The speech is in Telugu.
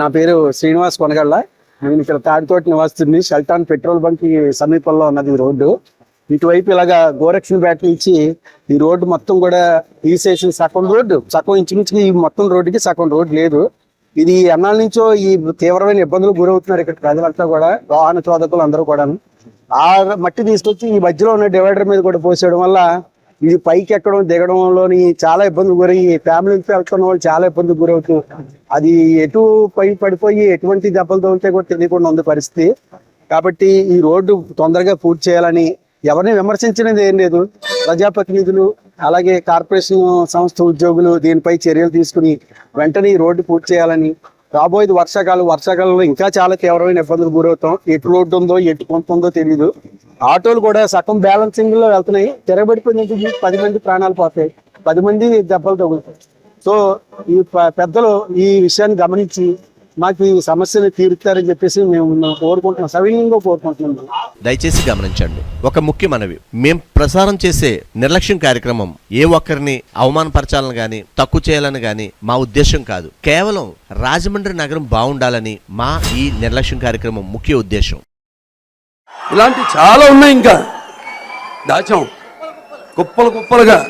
నా పేరు శ్రీనివాస్ కొనగళ్ళ. నేను ఇక్కడ తాడితోటి నివాసిస్తుంది షెల్టాన్ పెట్రోల్ బంక్ సమీపంలో ఉన్నది ఈ రోడ్డు. ఇటువైపు ఇలాగా గోరక్షణ బ్యాట్ నుంచి ఈ రోడ్డు మొత్తం కూడా తీసేసిన సగం రోడ్డు సగం ఇంచుమించుగా ఈ మొత్తం రోడ్డుకి సగం రోడ్డు లేదు. ఇది ఎన్నాళ్ళ నుంచో ఈ తీవ్రమైన ఇబ్బందులు గురవుతున్నారు ఇక్కడ ప్రజలంతా కూడా వాహన చోదకులు అందరూ కూడా ఆ మట్టి తీసుకొచ్చి ఈ మధ్యలో ఉన్న డివైడర్ మీద కూడా పోసేయడం వల్ల ఇది పైకి ఎక్కడం దిగడంలోని చాలా ఇబ్బందులు గురై ఫ్యామిలీతో వెళ్తున్న వాళ్ళు చాలా ఇబ్బందులు గురవుతూ అది ఎటు పై పడిపోయి ఎటువంటి దెబ్బలు తగిలితే కూడా తెలియకుండా ఉంది పరిస్థితి. కాబట్టి ఈ రోడ్డు తొందరగా పూర్తి చేయాలని ఎవరిని విమర్శించినది ఏం లేదు. ప్రజాప్రతినిధులు అలాగే కార్పొరేషన్ సంస్థ ఉద్యోగులు దీనిపై చర్యలు తీసుకుని వెంటనే ఈ రోడ్డు పూర్తి చేయాలని రాబోయేది వర్షాకాలం. వర్షాకాలంలో ఇంకా చాలా తీవ్రమైన ఇబ్బందులు గురవుతాం. ఎటు రోడ్డు ఉందో ఎటు కొంత ఉందో తెలియదు ఆటోలు కూడా సగం బ్యాలెన్సింగ్లో వెళ్తున్నాయి. తిరగబడిపోయినందుకు పది మంది ప్రాణాలు పోతాయి. పది మంది దెబ్బలు తగులుతాయి. సో ఈ పెద్దలు ఈ విషయాన్ని గమనించి మాకు ఈ సమస్యను తీరుతారని చెప్పేసి మేము కోరుకుంటున్నాం సవినీయంగా కోరుకుంటున్నాం. దయచేసి గమనించండి. ఒక ముఖ్య మనవి. మేం ప్రసారం చేసే నిర్లక్ష్యం కార్యక్రమం ఏ ఒక్కరిని అవమానపరచాలని గాని తక్కువ చేయాలని గాని మా ఉద్దేశం కాదు. కేవలం రాజమండ్రి నగరం బాగుండాలని మా ఈ నిర్లక్ష్యం కార్యక్రమం ముఖ్య ఉద్దేశం. ఇలాంటి చాలా ఉన్నాయి ఇంకా. దాచాం. కుప్పలు కుప్పలుగా.